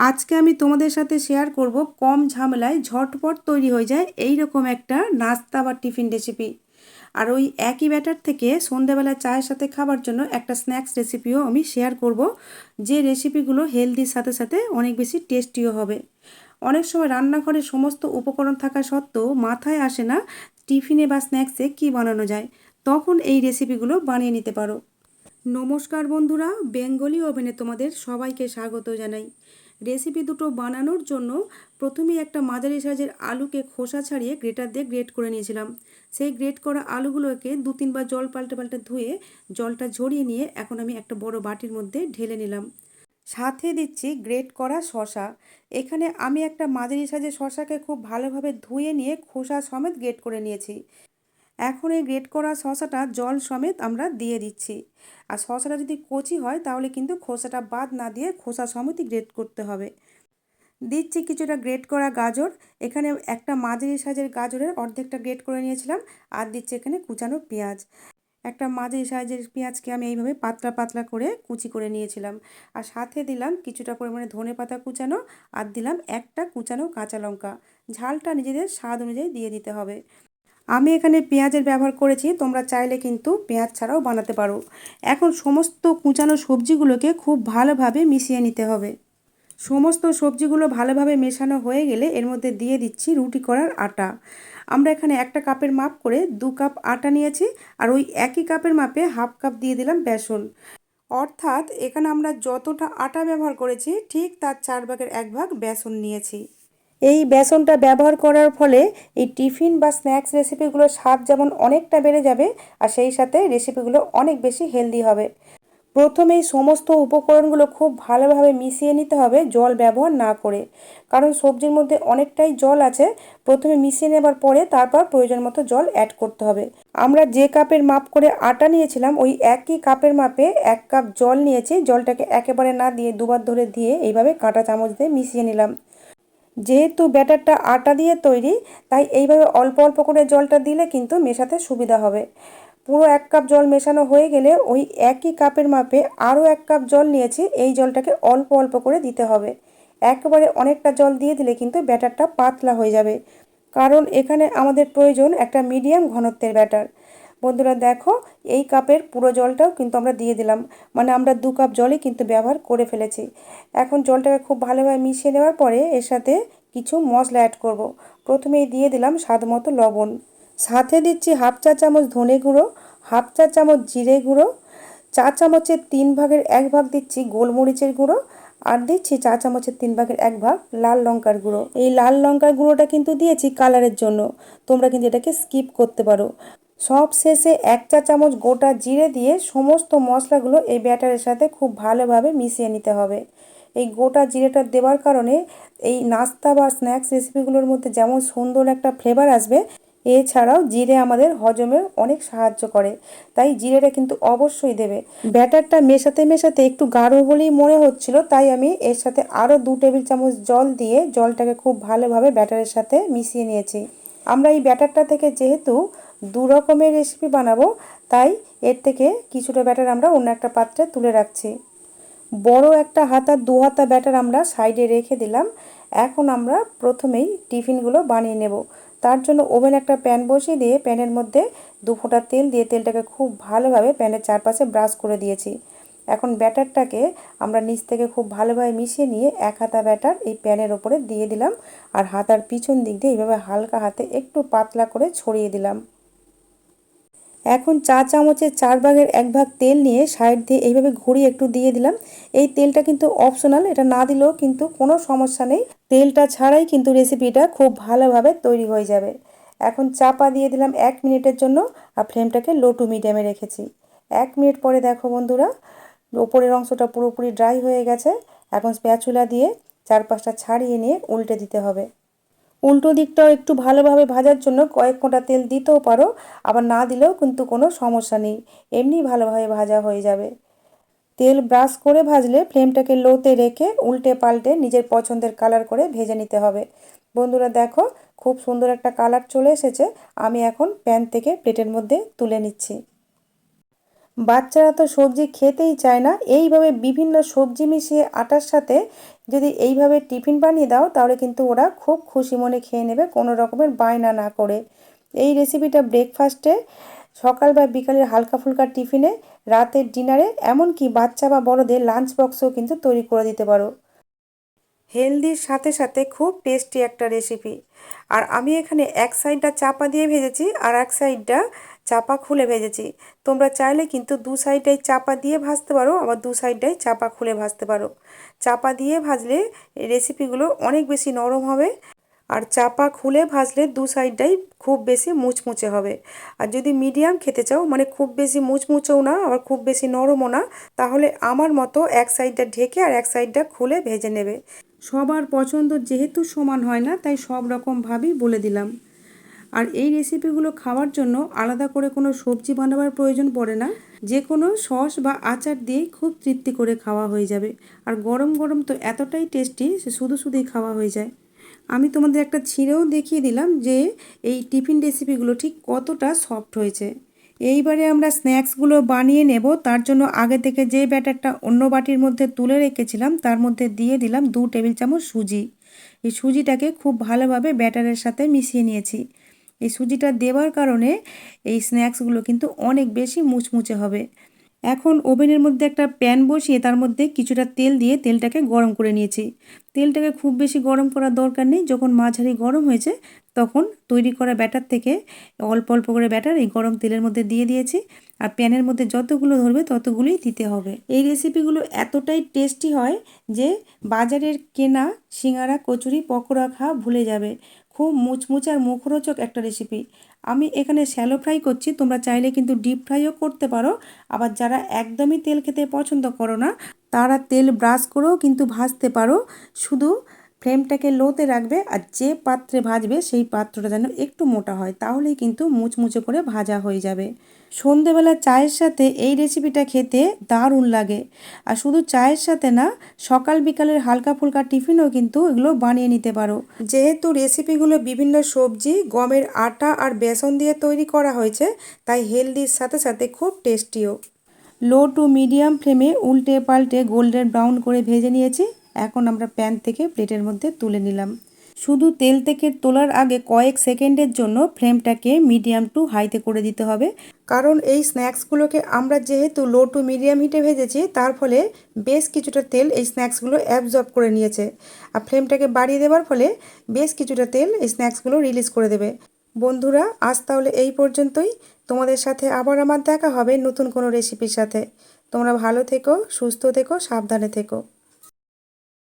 আজকে আমি তোমাদের সাথে শেয়ার করব কম ঝামেলায় ঝটপট তৈরি হয়ে যায় এই রকম একটা নাস্তা বা টিফিন রেসিপি আর ওই একই ব্যাটার থেকে সন্ধেবেলা চায়ের সাথে খাবার জন্য একটা স্ন্যাক্স রেসিপিও আমি শেয়ার করব, যে রেসিপিগুলো হেলদির সাথে সাথে অনেক বেশি টেস্টিও হবে। অনেক সময় রান্নাঘরে সমস্ত উপকরণ থাকা সত্ত্বেও মাথায় আসে না টিফিনে বা স্ন্যাক্সে কি বানানো যায়, তখন এই রেসিপিগুলো বানিয়ে নিতে পারো। নমস্কার বন্ধুরা, বেঙ্গলি ওভেনে তোমাদের সবাইকে স্বাগত জানাই। রেসিপি দুটো বানানোর জন্য প্রথমেই একটা মাঝারি সাইজের আলুকে খোসা ছাড়িয়ে গ্রেটার দিয়ে গ্রেট করে নিয়েছিলাম। সেই গ্রেট করা আলুগুলোকে দু তিনবার জল পাল্টে পাল্টে ধুয়ে জলটা ঝরিয়ে নিয়ে এখন আমি একটা বড় বাটির মধ্যে ঢেলে নিলাম। সাথে দিচ্ছি গ্রেট করা শশা এখানে আমি একটা মাঝারি সাইজের শশাকে খুব ভালোভাবে ধুয়ে নিয়ে খোসা সমেত গ্রেট করে নিয়েছি। এখন এই গ্রেট করা শশাটা জল সমেত আমরা দিয়ে দিচ্ছি। আর শশাটা যদি কচি হয়, তাহলে কিন্তু খোসাটা বাদ না দিয়ে খোসা সমেতই গ্রেট করতে হবে। দিচ্ছি কিছুটা গ্রেট করা গাজর। এখানে একটা মাঝারি সাইজের গাজরের অর্ধেকটা গ্রেট করে নিয়েছিলাম। আর দিচ্ছি এখানে কুচানো পেঁয়াজ। একটা মাঝারি সাইজের পেঁয়াজকে আমি এইভাবে পাতলা পাতলা করে কুচি করে নিয়েছিলাম। আর সাথে দিলাম কিছুটা পরিমাণে ধনে পাতা কুচানো। আর দিলাম একটা কুচানো কাঁচা লঙ্কা। ঝালটা নিজেদের স্বাদ অনুযায়ী দিয়ে দিতে হবে। আমি এখানে পেঁয়াজের ব্যবহার করেছি, তোমরা চাইলে কিন্তু পেঁয়াজ ছাড়াও বানাতে পারো। এখন সমস্ত কুচানো সবজিগুলোকে খুব ভালোভাবে মিশিয়ে নিতে হবে। সমস্ত সবজিগুলো ভালোভাবে মেশানো হয়ে গেলে এর মধ্যে দিয়ে দিচ্ছি রুটি করার আটা। আমরা এখানে একটা কাপের মাপ করে দু কাপ আটা নিয়েছি আর ওই একই কাপের মাপে হাফ কাপ দিয়ে দিলাম বেসন। অর্থাৎ এখানে আমরা যতটা আটা ব্যবহার করেছি, ঠিক তার চার ভাগের এক ভাগ বেসন নিয়েছি। এই বেসনটা ব্যবহার করার ফলে এই টিফিন বা স্ন্যাক্স রেসিপিগুলোর স্বাদ যেমন অনেকটা বেড়ে যাবে, আর সেই সাথে রেসিপিগুলো অনেক বেশি হেলদি হবে। প্রথমেই সমস্ত উপকরণগুলো খুব ভালোভাবে মিশিয়ে নিতে হবে জল ব্যবহার না করে। কারণ সবজির মধ্যে অনেকটাই জল আছে, প্রথমে মিশিয়ে নেবার পরে তারপর প্রয়োজন মতো জল অ্যাড করতে হবে। আমরা যে কাপের মাপ করে আটা নিয়েছিলাম, ওই একই কাপের মাপে এক কাপ জল নিয়েছি, জলটাকে একেবারে না দিয়ে দুবার ধরে দিয়ে এইভাবে কাঁটা চামচ দিয়ে মিশিয়ে নিলাম। যেহেতু ব্যাটারটা আটা দিয়ে তৈরি, তাই এইভাবে অল্প অল্প করে জলটা দিলে কিন্তু মেশাতে সুবিধা হবে। পুরো এক কাপ জল মেশানো হয়ে গেলে ওই একই কাপের মাপে আরও এক কাপ জল নিয়েছি, এই জলটাকে অল্প অল্প করে দিতে হবে। একেবারে অনেকটা জল দিয়ে দিলে কিন্তু ব্যাটারটা পাতলা হয়ে যাবে। কারণ এখানে আমাদের প্রয়োজন একটা মিডিয়াম ঘনত্বের ব্যাটার। বন্ধুরা দেখো, এই কাপের পুরো জলটাও কিন্তু আমরা দিয়ে দিলাম। মানে আমরা দু কাপ জলই কিন্তু ব্যবহার করে ফেলেছি। এখন জলটাকে খুব ভালোভাবে মিশিয়ে নেওয়ার পরে এর সাথে কিছু মশলা অ্যাড করব। প্রথমেই দিয়ে দিলাম স্বাদ মতো লবণ। সাথে দিচ্ছি হাফ চা চামচ ধনে গুঁড়ো, হাফ চা চামচ জিরে গুঁড়ো, চা চামচের তিন ভাগের এক ভাগ দিচ্ছি গোলমরিচের গুঁড়ো আর দিচ্ছি চা চামচের তিন ভাগের এক ভাগ লাল লঙ্কার গুঁড়ো। এই লাল লঙ্কার গুঁড়োটা কিন্তু দিয়েছি কালারের জন্য। তোমরা কিন্তু এটাকে স্কিপ করতে পারো। সব শেষে এক চা চামচ গোটা জিরে দিয়ে সমস্ত মশলাগুলো এই ব্যাটারের সাথে খুব ভালোভাবে মিশিয়ে নিতে হবে। এই গোটা জিরেটা দেওয়ার কারণে এই নাস্তা বা স্ন্যাক্স রেসিপিগুলোর মধ্যে যেমন সুন্দর একটা ফ্লেভার আসবে, এছাড়াও জিরে আমাদের হজমে অনেক সাহায্য করে, তাই জিরেটা কিন্তু অবশ্যই দেবে। ব্যাটারটা মেশাতে মেশাতে একটু গাঢ় বলেই মনে হচ্ছিল, তাই আমি এর সাথে আরও দু টেবিল চামচ জল দিয়ে জলটাকে খুব ভালোভাবে ব্যাটারের সাথে মিশিয়ে নিয়েছি। আমরা এই ব্যাটারটা থেকে যেহেতু দু রকমের রেসিপি বানাবো। তাই এর থেকে কিছুটা ব্যাটার আমরা অন্য একটা পাত্রে তুলে রাখছি। বড় একটা হাতা, দু হাতা ব্যাটার আমরা সাইডে রেখে দিলাম। এখন আমরা প্রথমেই টিফিনগুলো বানিয়ে নেব। তার জন্য ওভেন একটা প্যান বসিয়ে দিয়ে প্যানের মধ্যে দু ফোঁটা তেল দিয়ে তেলটাকে খুব ভালোভাবে প্যানের চারপাশে ব্রাশ করে দিয়েছি। এখন ব্যাটারটাকে আমরা নিচ থেকে খুব ভালোভাবে মিশিয়ে নিয়ে এক হাতা ব্যাটার এই প্যানের ওপরে দিয়ে দিলাম। আর হাতার পিছন দিক দিয়ে এইভাবে হালকা হাতে একটু পাতলা করে ছড়িয়ে দিলাম। এখন চা চামচের চার ভাগের এক ভাগ তেল নিয়ে সাইড দিয়ে এইভাবে ঘুরিয়ে একটু দিয়ে দিলাম। এই তেলটা কিন্তু অপশনাল এটা না দিলেও কিন্তু কোনো সমস্যা নেই। তেলটা ছাড়াই কিন্তু রেসিপিটা খুব ভালোভাবে তৈরি হয়ে যাবে। এখন চাপা দিয়ে দিলাম এক মিনিটের জন্য আর ফ্লেমটাকে লো টু মিডিয়ামে রেখেছি। এক মিনিট পরে দেখো বন্ধুরা, ওপরের অংশটা পুরোপুরি ড্রাই হয়ে গেছে। এখন স্প্যাচুলা দিয়ে চারপাশটা ছাড়িয়ে নিয়ে উল্টে দিতে হবে। উল্টো দিকটাও একটু ভালোভাবে ভাজার জন্য কয়েক ফোঁটা তেল দিতেও পারো, আবার না দিলেও কিন্তু কোনো সমস্যা নেই, এমনি ভালোভাবে ভাজা হয়ে যাবে। তেল ব্রাশ করে ভাজলে ফ্লেমটাকে লোতে রেখে উল্টে পাল্টে নিজের পছন্দের কালার করে ভেজে নিতে হবে। বন্ধুরা দেখো, খুব সুন্দর একটা কালার চলে এসেছে, আমি এখন প্যান থেকে প্লেটের মধ্যে তুলে নিচ্ছি। বাচ্চারা তো সবজি খেতেই চায় না। এইভাবে বিভিন্ন সবজি মিশিয়ে আটার সাথে যদি এইভাবে টিফিন বানিয়ে দাও, তাহলে কিন্তু ওরা খুব খুশি মনে খেয়ে নেবে, কোনো রকমের বায়না না করে। এই রেসিপিটা ব্রেকফাস্টে সকাল বা বিকালের হালকা ফুলকা টিফিনে, রাতের ডিনারে এমনকি বাচ্চা বা বড়দের লাঞ্চ বক্সও কিন্তু তৈরি করে দিতে পারো। হেলদির সাথে সাথে খুব টেস্টি একটা রেসিপি আর আমি এখানে এক সাইডটা চাপা দিয়ে ভেজেছি, আর এক সাইডটা চাপা খুলে ভেজেছি। তোমরা চাইলে কিন্তু দু সাইডটাই চাপা দিয়ে ভাজতে পারো, আবার দু সাইডটাই চাপা খুলে ভাজতে পারো। চাপা দিয়ে ভাজলে রেসিপিগুলো অনেক বেশি নরম হবে আর চাপা খুলে ভাজলে দু সাইডটাই খুব বেশি মুচমুচে হবে। আর যদি মিডিয়াম খেতে চাও মানে খুব বেশি মুচমুচেও না, আবার খুব বেশি নরমও না, তাহলে আমার মতো এক সাইডটা ঢেকে আর এক সাইডটা খুলে ভেজে নেবে। সবার পছন্দ যেহেতু সমান হয় না, তাই সব রকমভাবেই বলে দিলাম। আর এই রেসিপিগুলো খাওয়ার জন্য আলাদা করে কোনো সবজি বানাবার প্রয়োজন পড়ে না। যে কোনো সস বা আচার দিয়েই খুব তৃপ্তি করে খাওয়া হয়ে যাবে। আর গরম গরম তো এতটাই টেস্টি শুধু শুধুই খাওয়া হয়ে যায়। আমি তোমাদের একটা ছিঁড়েও দেখিয়ে দিলাম যে এই টিফিন রেসিপিগুলো ঠিক কতটা সফট হয়েছে। এইবারে আমরা স্ন্যাক্সগুলো বানিয়ে নেব, তার জন্য আগে থেকে যে ব্যাটারটা অন্য বাটির মধ্যে তুলে রেখেছিলাম, তার মধ্যে দিয়ে দিলাম দু টেবিল চামচ সুজি। এই সুজিটাকে খুব ভালোভাবে ব্যাটারের সাথে মিশিয়ে নিয়েছি। এই সুজিটা দেওয়ার কারণে এই স্ন্যাক্সগুলো কিন্তু অনেক বেশি মুচমুচে হবে। এখন ওভেনের মধ্যে একটা প্যান বসিয়ে তার মধ্যে কিছুটা তেল দিয়ে তেলটাকে গরম করে নিয়েছি। তেলটাকে খুব বেশি গরম করার দরকার নেই, যখন মাঝারি গরম হয়েছে তখন তৈরি করা ব্যাটার থেকে অল্প অল্প করে ব্যাটার এই গরম তেলের মধ্যে দিয়ে দিয়েছি। আর প্যানের মধ্যে যতগুলো ধরবে ততগুলোই দিতে হবে। এই রেসিপিগুলো এতটাই টেস্টি হয় যে বাজারের কেনা সিঙ্গারা, কচুরি, পকোড়া খাওয়া ভুলে যাবে। খুব মুচমুচ আর মুখরোচক একটা রেসিপি আমি এখানে শ্যালো ফ্রাই করছি, তোমরা চাইলে কিন্তু ডিপ ফ্রাইও করতে পারো। আবার যারা একদমই তেল খেতে পছন্দ করো না, তারা তেল ব্রাশ করেও কিন্তু ভাজতে পারো। শুধু ফ্লেমটাকে লোতে রাখবে আর যে পাত্রে ভাজবে সেই পাত্রটা যেন একটু মোটা হয়, তাহলেই কিন্তু মুচমুচে করে ভাজা হয়ে যাবে। সন্ধেবেলা চায়ের সাথে এই রেসিপিটা খেতে দারুণ লাগে। আর শুধু চায়ের সাথে না, সকাল বিকালের হালকা ফুলকা টিফিনও কিন্তু এগুলো বানিয়ে নিতে পারো। যেহেতু রেসিপিগুলো বিভিন্ন সবজি, গমের আটা আর বেসন দিয়ে তৈরি করা হয়েছে, তাই হেলদির সাথে সাথে খুব টেস্টিও লো টু মিডিয়াম ফ্লেমে উল্টে পাল্টে গোল্ডেন ব্রাউন করে ভেজে নিয়েছি। এখন আমরা প্যান থেকে প্লেটের মধ্যে তুলে নিলাম। শুধু তেল থেকে তোলার আগে কয়েক সেকেন্ডের জন্য ফ্লেমটাকে মিডিয়াম টু হাইতে করে দিতে হবে। কারণ এই স্ন্যাক্সগুলোকে আমরা যেহেতু লো টু মিডিয়াম হিটে ভেজেছি, তার ফলে বেশ কিছুটা তেল এই স্ন্যাক্সগুলো অ্যাবজর্ব করে নিয়েছে। আর ফ্লেমটাকে বাড়িয়ে দেওয়ার ফলে বেশ কিছুটা তেল এই স্ন্যাক্সগুলো রিলিজ করে দেবে। বন্ধুরা, আজ তাহলে এই পর্যন্তই। তোমাদের সাথে আবার আমার দেখা হবে নতুন কোনো রেসিপির সাথে। তোমরা ভালো থেকো, সুস্থ থেকো, সাবধানে থেকো।